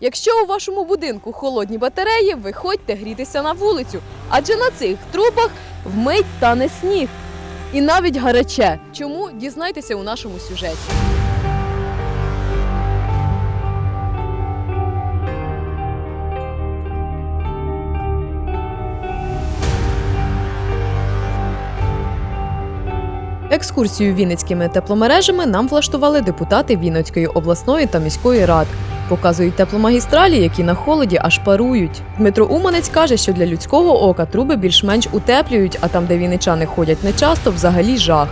Якщо у вашому будинку холодні батареї, виходьте грітися на вулицю, адже на цих трубах вмить тане сніг. І навіть гаряче. Чому дізнайтеся у нашому сюжеті? Екскурсію вінницькими тепломережами нам влаштували депутати Вінницької обласної та міської рад. Показують тепломагістралі, які на холоді аж парують. Дмитро Уманець каже, що для людського ока труби більш-менш утеплюють, а там, де вінничани ходять нечасто, взагалі жах.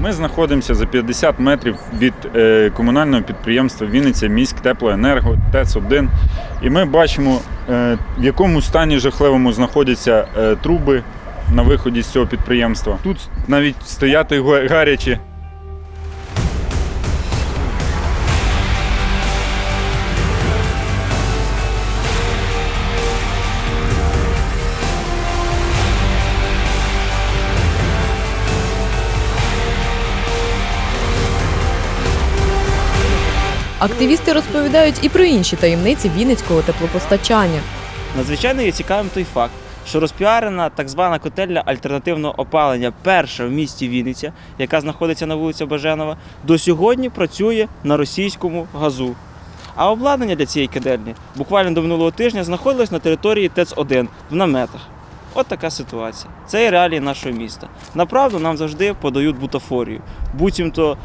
Ми знаходимося за 50 метрів від е, комунального підприємства Вінниця міськ теплоенерго ТЕЦ-1. І ми бачимо, е, в якому стані жахливому знаходяться е, труби на виході з цього підприємства. Тут навіть стояти га- гаряче. Активісти розповідають і про інші таємниці вінницького теплопостачання. Надзвичайно є цікавим той факт, що розпіарена так звана котельня альтернативного опалення, перша в місті Вінниця, яка знаходиться на вулиці Баженова, до сьогодні працює на російському газу. А обладнання для цієї котельні буквально до минулого тижня знаходилось на території ТЕЦ-1 в наметах. От така ситуація. Це є реалії нашого міста. Направду нам завжди подають бутафорію. Буцімто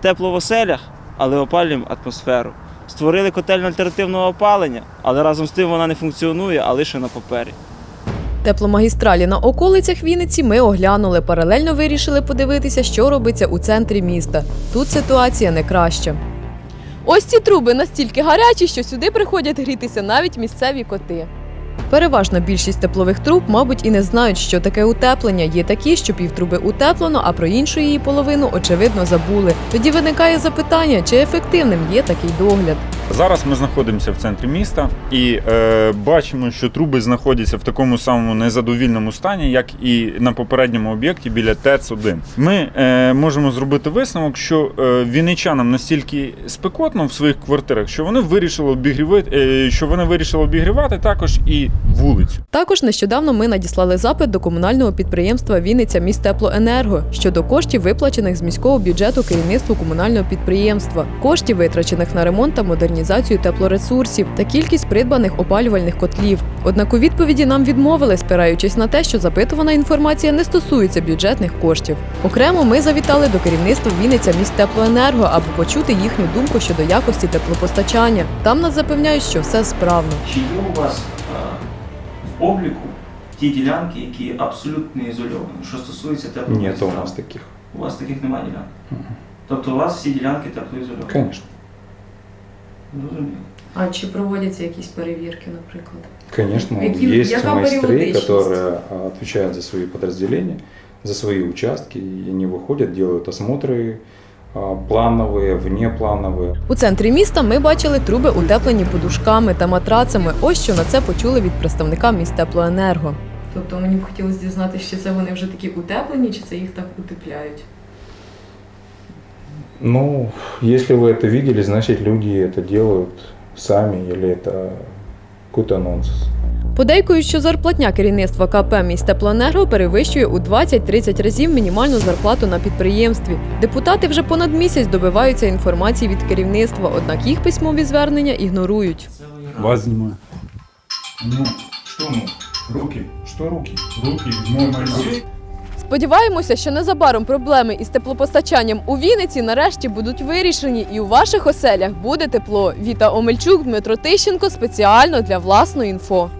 тепло в оселях, але опалюємо атмосферу. Створили котельню альтернативного опалення, але разом з тим вона не функціонує, а лише на папері. Тепломагістралі на околицях Вінниці ми оглянули. Паралельно вирішили подивитися, що робиться у центрі міста. Тут ситуація не краща. Ось ці труби настільки гарячі, що сюди приходять грітися навіть місцеві коти. Переважна більшість теплових труб, мабуть, і не знають, що таке утеплення. Є такі, що півтруби утеплено, а про іншу її половину, очевидно, забули. Тоді виникає запитання, чи ефективним є такий догляд. Зараз ми знаходимося в центрі міста і е, бачимо, що труби знаходяться в такому самому незадовільному стані, як і на попередньому об'єкті біля ТЕЦ-1. Ми е, можемо зробити висновок, що е, вінничанам настільки спекотно в своїх квартирах, що вони вирішили обігрівати, е, що вони вирішили обігрівати також і вулицю. Також нещодавно ми надіслали запит до комунального підприємства Вінниця Містеплоенерго щодо коштів, виплачених з міського бюджету керівництву комунального підприємства, коштів, витрачених на ремонт та модернізацію теплоресурсів та кількість придбаних опалювальних котлів. Однак у відповіді нам відмовили, спираючись на те, що запитувана інформація не стосується бюджетних коштів. Окремо ми завітали до керівництва Вінниця Містеплоенерго, аби почути їхню думку щодо якості теплопостачання. Там нас запевняють, що все справно. Чи є у вас в обліку ті ділянки, які абсолютно ізольовані, що стосується теплої Нет у нас таких. У вас таких немає ділянок. Мгм. Тобто у вас всі ділянки теплоізольовані. Конечно. Зрозуміло. А чи проводяться якісь перевірки, наприклад? Конечно, Какие- есть яка майстры, периодичность? которые а, отвечают за свои подразделения, за свои участки, и они выходят, делают осмотры а, плановые, внеплановые. У центрі міста ми бачили труби, утеплені подушками та матрацами. Ось що на це почули від представника містеплоенерго. Тобто мені б хотілося дізнатися, чи це вони вже такі утеплені, чи це їх так утепляють. Ну, если вы это видели, значит люди это делают сами, или это какой-то нонсенс. Подейкують, що зарплатня керівництва КП «Містеплоенерго» перевищує у 20-30 разів мінімальну зарплату на підприємстві. Депутати вже понад місяць добиваються інформації від керівництва, однак їх письмові звернення ігнорують. Вас знімаю. Ну, что ну? Руки. Что руки? Руки. Мой Сподіваємося, що незабаром проблеми із теплопостачанням у Вінниці нарешті будуть вирішені, і у ваших оселях буде тепло. Віта Омельчук, Дмитро Тищенко спеціально для власної інфо.